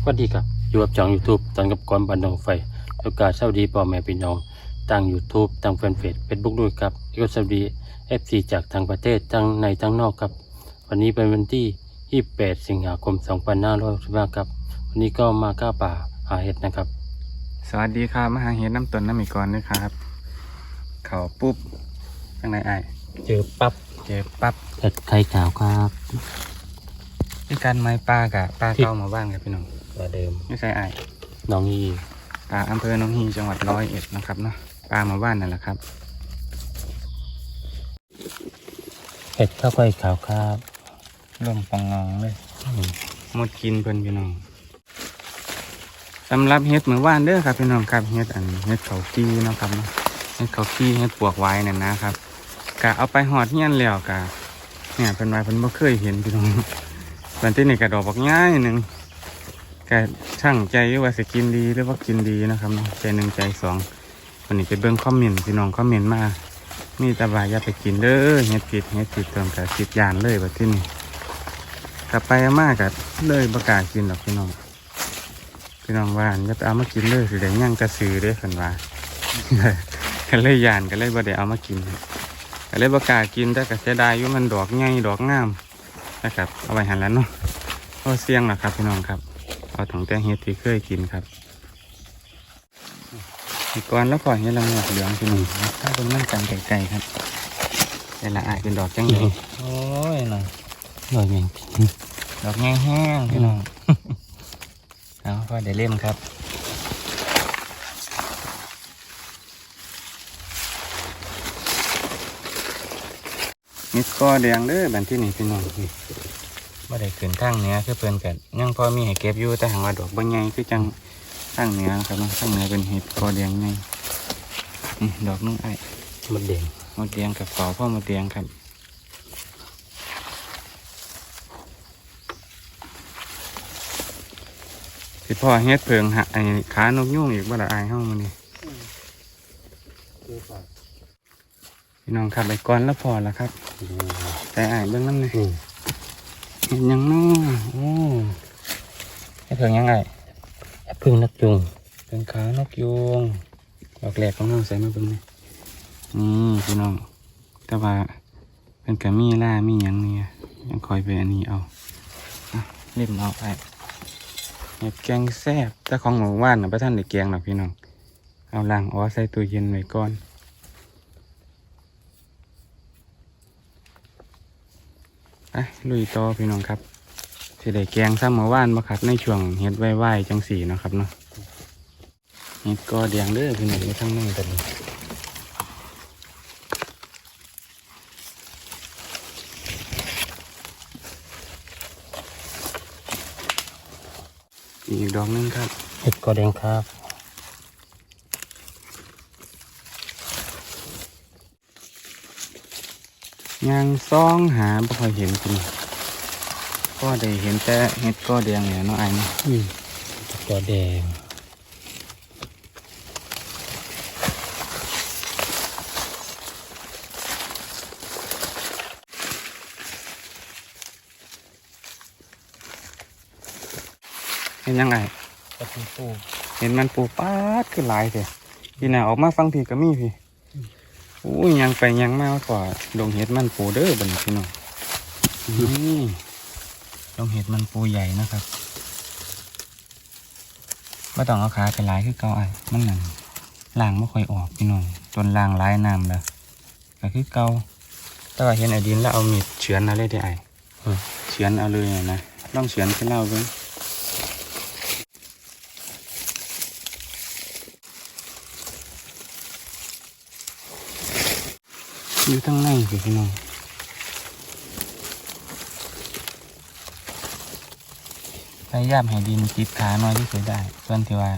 สวัสดีครับ อยู่กับช่อง YouTube ตอนกับกรบันดงไฟโอกาสสวัสดีพ่อแม่พี่น้องตั้ง YouTube ตั้งแฟนเพจเฟซบุ๊กด้วยครับแล้วก็สวัสดี FC จากทางประเทศทั้งในทั้งนอกครับ วันนี้เป็นวันที่ 28 สิงหาคม 2565ครับ วันนี้ก็มาก้าป่าหาเห็ดนะครับ สวัสดีครับมาหาเห็ดน้ำต้นน้ำอีกก่อนด้วยครับ เขาปุ๊บข้างในไอายเจอปั๊บเจอปั๊บเห็ดไข่ขาวครับนี่การไม้ปลากะปลาเข้ามาบ้างครับพี่น้อง ตัวเดิมไม่ใช่ไอายน้องยีปลาอำเภอหนองฮีจังหวัดร้อยเอ็ดนะครับเนาะปลามาบ้านนั่นแหละครับเห็ดข้าวไข่ขาวครับร่มปองงองเลยอืมหมดกินเพิ่นพี่น้องสำหรับเห็ดเหมือนว่านเด้อครับพี่น้องครับเห็ดอันเห็ดเขากี้เนาะครับเนาะเห็ดเขากี้เห็ดปวกไว้นั่นนะครับกะเอาไปหอดเฮี้ยนแล้วกะเนี่ยเป็นไว้เพิ่นบ่เคยเห็นพี่น้องวันที่นี่กระดอกบักง่ายหนึ่ง กะช่างใจว่าสิกินดีหรือว่ากินดีนะครับใจหนึ่งใจสองวันนี้ไปเบิ่งคอมเมนต์พี่น้องคอมเมนต์มามีแตาบาอย่าไปกินเด้อเฮ็ดผิดเฮ็ดผิดติมกับสิบยานเลยแบบที่นี่กลับไปอาม่ากัเลยประกาศกินหรอกพี่น้องพี่น้องว่าอย่าไปเอามากินเลยสิได้ย่างกระสือเด้อคันว่าก็เลยยานก็เลยบ่ได้เอามากินก็เลยประกาศกินแต่ก็เสียดายอยู่มันดอกใหญ่ดอกงามนะครับเอาไว้หันแล้วเนาะเอาเสียงนะครับพี่น้องครับ เอาถังแตงเฮ็ดที่เคยกินครับอีกก่อนแล้วก่อนให้เราหมดเหลืองพี่น้องถ้าเป็นนั่งกันไก่ๆครับแต่ละอายเป็นดอกจังเลยโอ้ยน้องหน่อยเองดอกแง่แห้งพี่น้องเอาพอเดี๋ยวเล่มครับมิดกอแดงเด้อบันที่นี่พี่น้อง นี่ไม่ได้ขึ้นทางเหนือคือเพิ่นกันยังพอมีให้เก็บอยู่แต่หางว่าดอกบางใหญ่คือจังทางเหนือครับเนาะทางเหนือเป็นเห็ดกอแดงไงนี่ดอกนึงไอ้มันเด่งมดแดงกับฝอพ่อมดแดงครับสิพ่อเฮ็ดเพิงหะไอ้ขานกยุ่งอีกบ่ละอายเฮามันนี่พี่น้องครับไปก่อนแล้วพอแล้วครับ แต่อายเบิ่งน้ำนี่อืม เห็นยังน้อโอ้เฮ็ดเพิงยังไงพึ่งนักจุงเป็นขานกยุงดอกแรกของเราใส่มาเบิ่งนี่นี่พี่น้องแต่ว่าเป็นกะมีล่ามีหยังเนี่ยยังคอยไปอันนี้เอาอะรีบเอาไปเห็ดแกงแซ่บแต่ของหนูว่านนะพระท่านได้แกงหรอกพี่น้อง เอาล่างอ๋อใส่ตู้เย็นไว้ก่อน ไปลุยต่อพี่น้องครับสิได้แกงซ้ำเมื่อวานมาครับในช่วงเฮ็ดไหว้ๆจังสีนะครับเนาะเฮ็ดก็แดงเด้อพี่น้องทั้งนั้นกันอีกดอกนึงครับเห็ดกอแดงครับ ยางซองหาบ่ค่อยเห็นพี่น้องก็ได้เห็นแต่เฮ็ดก็แดงเนี่ยเนาะไอ้ายเนาะอืมกอแดงเห็นยังไงกระปุกปูเห็นมันปูป๊าดขึ้นหลายเถอะพี่น่ะออกมาฟังพี่ก็มีพี่ อู้ยยังไปยังมากกว่าดงเห็ดมันปูเด้อบันพี่น้องนี่ดงเห็ดมันปูใหญ่นะครับไม่ต้องเอาขาไปหลายคือเก่าไอ้ายมันนั่นล่างไม่ค่อยออกพี่น้องจนล่างหลายน้ำแล้วก็คือเก่าแต่ว่าเห็นไอ้ดินแล้วเอามีดเฉือนเอาเลยได้ไอ้เฉือนเอาเลยนะนะลองเฉือนขึ้นเล่าเบิ่ง อยู่ทั้งในสิพี่น้องพยายามให้ดินติดขาน้อยที่สุดได้ ส่วนที่ว่า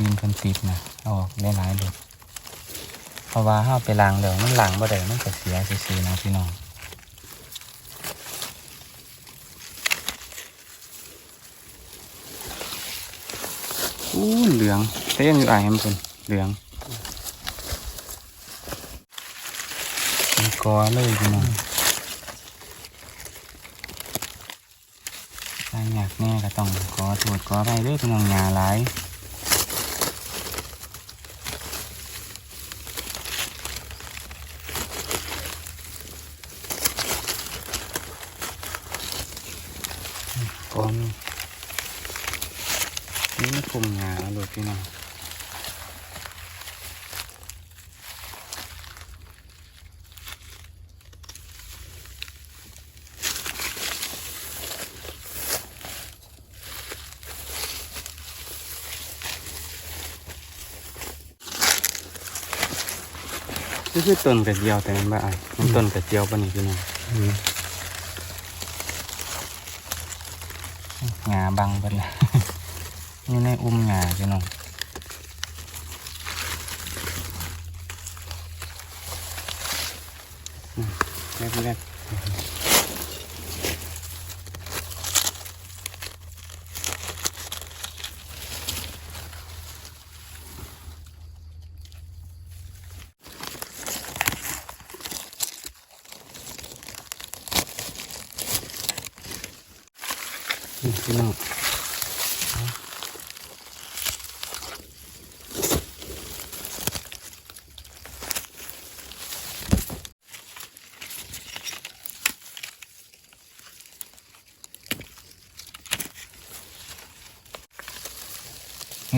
ดินเพิ่นติดนะเอาออกได้หลายเลยเพราะว่าเฮาไปล้างแล้วมันล้างบ่ได้มันก็เสียซื่อๆนะพี่น้องอู้เหลืองเต้นอยู่อะเห็นเพิ่นเหลือง เป็น กอเลยพี่น้องถ้าอยากแม่ก็ต้องขอตรวจขอไปเด้อพี่น้องหยาหลายกองนี่ไม่คุมหยาลูกพี่น้อง นี่คือต้นกระเจียวแต่มันบ่อายมันต้นกระเจียวปะนี่พี่น้องหงาบังเบิดละนี่ในอุ้มหงาพี่น้องอืมแรกแรก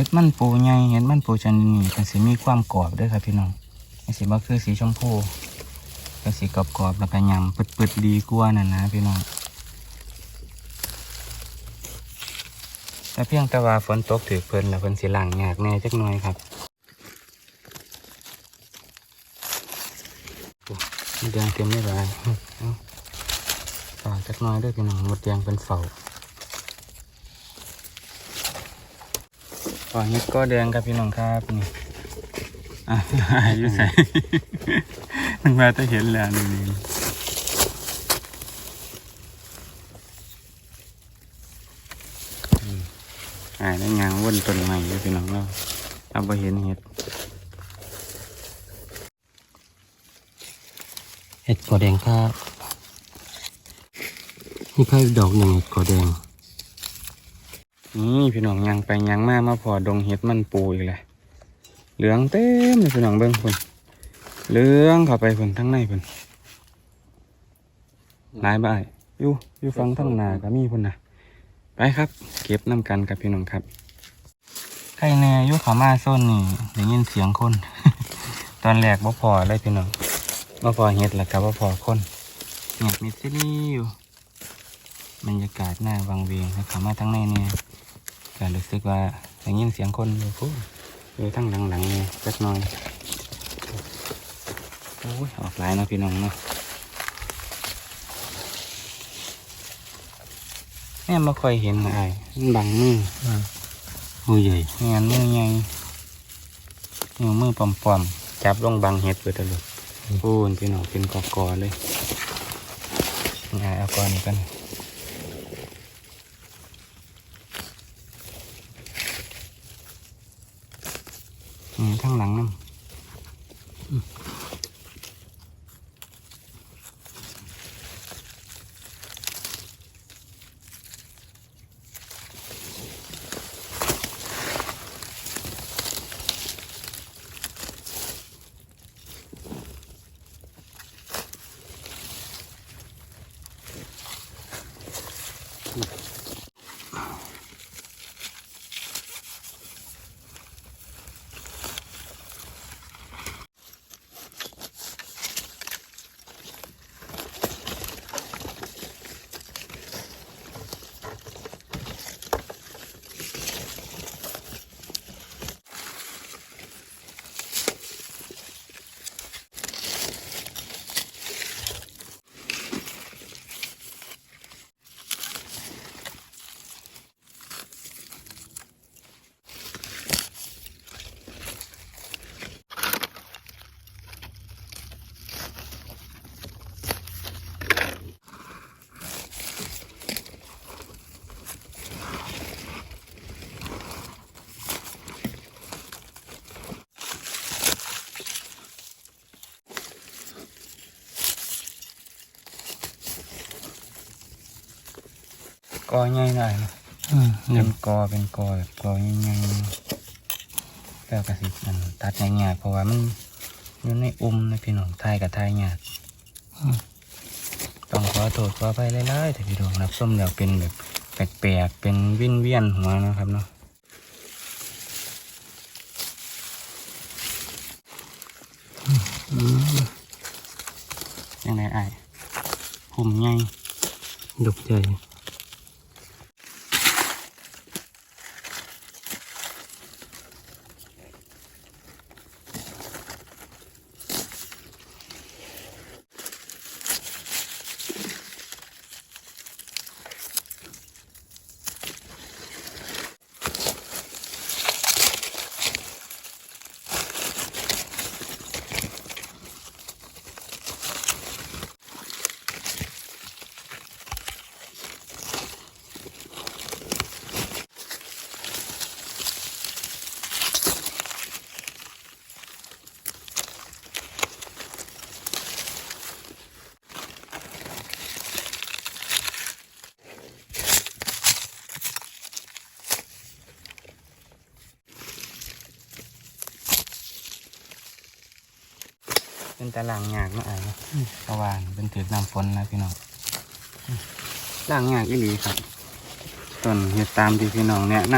ห็ดมันปูใหญ่เห็ดมันปูชนิดนี้ก็สิมีความกรอบด้วยครับพี่น้องมันสิบ่คือสีชมพูก็สีกรอบๆแล้วก็ยำปึดๆดีกว่านั่นนะพี่น้องแต่เพียงแต่ว่าฝนตกถือเพลินแล้วเพิ่นสิล้างยากแน่จักหน่อยครับโอ้มดแดงเต็มไม่ไรเอาฝากจักหน่อยด้วยพี่น้องมดแดงเป็นเฝ้า ฝอเฮ็ดก็แดงครับพี่น้องครับนี่อะอยู่ใส่มันมาจะเห็นแล้วนี่นี่อ่าในยางวนต้นใหม่อยู่พี่น้องเราเราไปเห็นเห็ดเห็ดกอแดงครับนี่ใครดอกหนึ่งเห็ดกอแดง นี่พี่น้องยางไปยางมามาพอดงเห็ดมันปูอีกเลยเหลืองเต็มเลยพี่น้องเบิ้งพุ่นเหลืองเข้าไปพุ่นทั้งในพุ่นหลายบ่ายอยู่อยู่ฟังทั้งนาก็มีพุ่นนะไปครับ เก็บน้ำกันกับพี่น้องครับใครแน่ยุขามาส้นนี่ได้ยินเสียงคน ตอนแรกบ่พอเลยพี่น้องบ่พอเห็ดแล้วก็บ่พอคนเงียบมิดซิลี่อยู่ บรรยากาศหน้าวังเวียงแล้วเขามาทั้งในเนี่ยก็รู้สึกว่าได้ยินเสียงคนอยู่พูอยู่ทั้งหลังๆเนี่ยสักหน่อยโอ้ยออกหลายเนาะพี่น้องเนาะแม่ไม่ค่อยเห็นนะไอ้ายมันบังมือมือใหญ่งานมือใหญ่นิ้วมือปอมๆจับลงบังเห็ดเปิดตลอดพูนพี่น้องเป็นกอกอๆเลยงายเอาก่อนนี้กัน นี่ข้างหลังนั่น ก็ง่ายหน่อยนะอืมเป็เนี่ยนกอเป็นกอแบบกอง่ายๆแล้วก็สิอันตัดง่ายๆเพราะว่ามันอยู่ในอุ้มนะพี่น้องทายกับทายยากต้องขอโทษขอไปหลายๆแต่พี่น้องรับส้มแล้วเป็นแบบแปลกๆเป็นวินเวียนหัวนะครับเนาะยังไงไอ้ายผมใหญ่ดกใจ เป็นตารางยากเนาะไอ้ายเนาะเพราะว่าเป็นถือน้ำฝนนะพี่น้องล่างยากอีหลีครับต้นเห็ดตามที่พี่น้องแนะน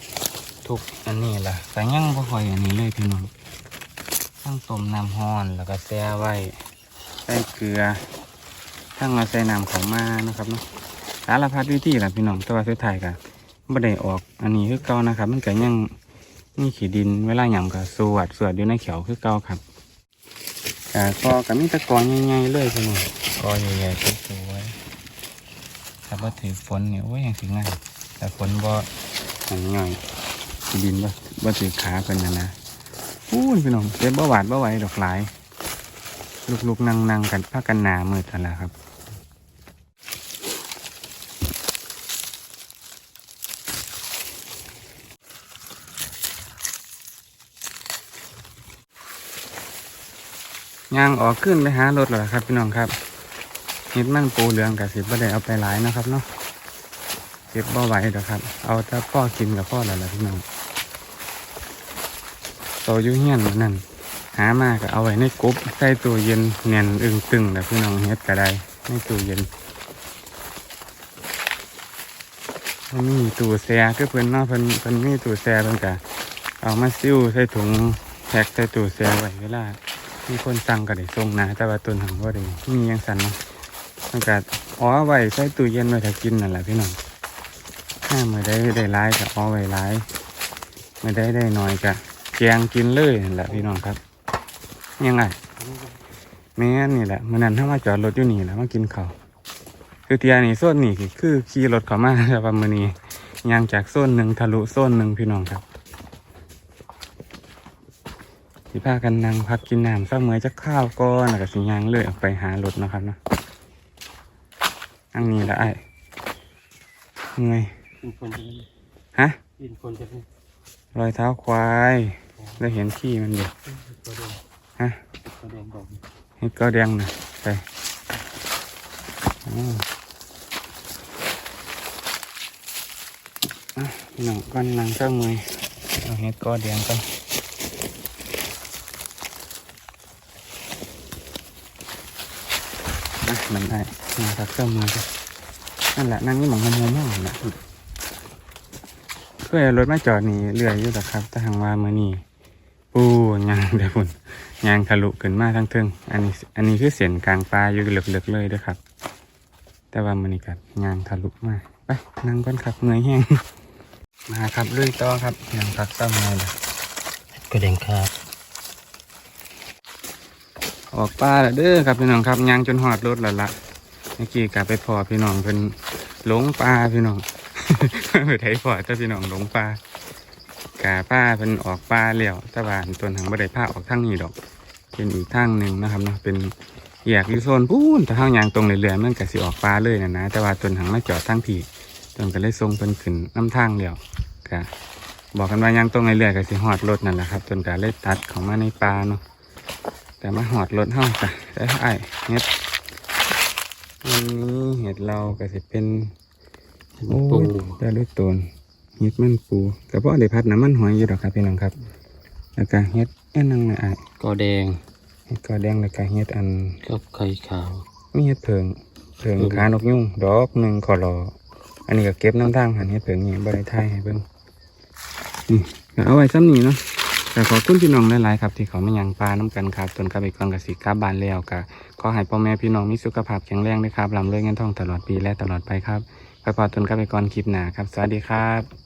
ำทุกอันนี้ล่ะแต่ยังบ่ค่อยอันนี้เลยพี่น้องทั้งต้มน้ำห้อนแล้วก็แช่ไว้ใส่เกลือทั้งเอาใส่น้ำเขาวมานะครับเนาะสารพัดวิธีล่ะพี่น้องแต่ว่าสุดท้ายก็บ่ได้ออกอันนี้คือเก่านะครับ มันก็ยังมีขี้ดินเวลาหยำก็สวดสวดอยู่ในเขียวคือเก่าครับ กาก็กับมีตะกอนใหญ่ๆเลยพี่น้องกอใหญ่ๆสวยๆถ้าบ่ถือฝนเนี่ยโอ้ยยังถึงง่ายแต่ฝนบ่หันย่อยสิดินบ่บ่ถือขาเพิ่นนะนะอู้พี่น้องเจ็บบ่หวาดบ่ไหวดอกหลายลูกๆนั่งๆกันพากันหนามืดกันละครับ ย่างออกขึ้นไปหารถแล้วล่ะครับพี่น้องครับเห็ดมันปูเหลืองกับสิบบ่ได้เอาไปหลายนะครับเนาะเก็บบ่ไหวดอครับ เอาแต่พ่อกินกับพ่อแล้วล่ะพี่น้องโตอยุ่เฮียนนั่นหามากเอาไว้ในกรุ๊บใส่ตู้เย็นแน่นอึงตึงแล้วพี่น้องเฮ็ดก็ได้ในตู้เย็นมันมีตู้แช่คือเพิ่นเนาะเพิ่นเพิ่นมีตู้แช่เพิ่นก็เอามาซิ้วใส่ถุงแพ็คใส่ตู้แช่ไว้เวลา มีคนสั่งก็ได้ส่งนะแต่ว่าต้นหังว่าได้มียังสั่นเนาะมันก็อ๋อไว้ใส่ตู้เย็นไว้ถ้ากินนั่นแหละพี่น้องถ้าเมื่อได้ได้ร้ายก็อ๋อไว้ร้ายเมื่อได้ได้น้อยก็แกงกินเลยนั่นแหละพี่น้องครับ ยังไงแม่นนี่แหละเมื่อนั้นถ้ามาจอดรถอยู่นี่แหละมากินข้าวคือเทียนี่โซนนี่คือขี่รถเข้ามาแต่ว่ามื้อนี้ย่างจากโซนหนึ่งทะลุโซนหนึ่งพี่น้องครับ สิพากันนั่งพักกินน้ำเศร้าเมื่อยจะข้าวก้อนแล้วก็สิยางเลยออกไปหารถเนาะครับเนาะอันนี้ละไอ้เมื่อยกินคนจะฮะกินคนจะเป็นรอยเท้าควายได้เห็นขี้มันอยู่ตัวแดงฮะตัวแดงบอกเห็ดก็แดงนะไปอ๋ออะพี่น้องก้อนนั่งเศร้าเมื่อยเอาเห็ดก็แดงกัน อะมันไอ้มาพักเศร้าเมื่อยกันนั่นแหละนั่งนี่หมองมองมองนะเพื่อรถไมาจอดนี่เรื่อยอยู่แต่ครับแต่ทางว่ามือนี่ปูยางเดี๋ยวพุ่นยางทะลุขึ้นมาทั้งเทิงอันนี้อันนี้คือเสียนกลางปลาอยู่เหลือกๆเลยด้วยครับ แต่ว่ามือนี่กับยางทะลุมาไปนั่งก่อนครับเหนื่อยแห้งมาครับลุยต่อครับยางพักเศร้าเมื่อยเลยก็แดงครับ ออกปลาแล้วเด้อครับพี่น้องครับยางจนหอดรถแล้วละเมื่อกี้กลับไปพอพี่น้องเป็นหลงปลาพี่น้องไปไถพอเจ้าพี่น้องหลงปลากาป้าเป็นออกปลาเลี้ยวตะวาอันต้นหางบ่ได้ผ้าออกทางนี้ดอก เป็นอีกทางหนึ่งนะครับเนาะเป็นแยกอยู่โซนปูนแต่ทางยางตรงเรื่อยๆมันก็สิออกปลาเลยนะนะแต่ว่าต้นหางมาจอดทางพี่ต้นก็เลยทรงเป็นขึ้นน้ำทางเลี้ยวกะบอกกันว่ายางตรงเรื่อยๆก็สิหอดรถนั่นแหละครับจนกาเลยตัดเข้ามาในปลาเนาะ แต่มาหอดรถเฮาจ้ะได้ไอ้เห็ดวันนี้เห็ดเราก็จะเป็นโอ้ปูยได้เลยโตนเฮ็ดมันปูกระเพาะได้พัดน้ำมันหอยอยู่ดอกครับพี่น้องครับ แล้วก็เฮ็ดอันนึงนะอะก็แดงเฮ็ดกอแดงแล้วก็เฮ็ดอันกับไข่ขาวมีเฮ็ดเพิงเพิงอืมขานกยุงดอกหนึ่งขอรออันนี้ก็เก็บน้ำทางหันเฮ็ดเพิงนี่บ่ได้ทายให้เบิ่งนี่ก็เอาไว้ซ้ำนี้เนาะ แต่ขอบคุณพี่น้องหลายๆครับ ที่เขาไม่ยังปลาน้ำกันครับจนกับไปก่อนกับสิกลับบานแล้วก็ขอให้พ่อแม่พี่น้องมีสุขภาพแข็งแรงด้วยครับลำเลื่อยเงินทองตลอดปีและตลอดไปครับไปพอจนกับไปก่อนคลิปหนาครับ สวัสดีครับ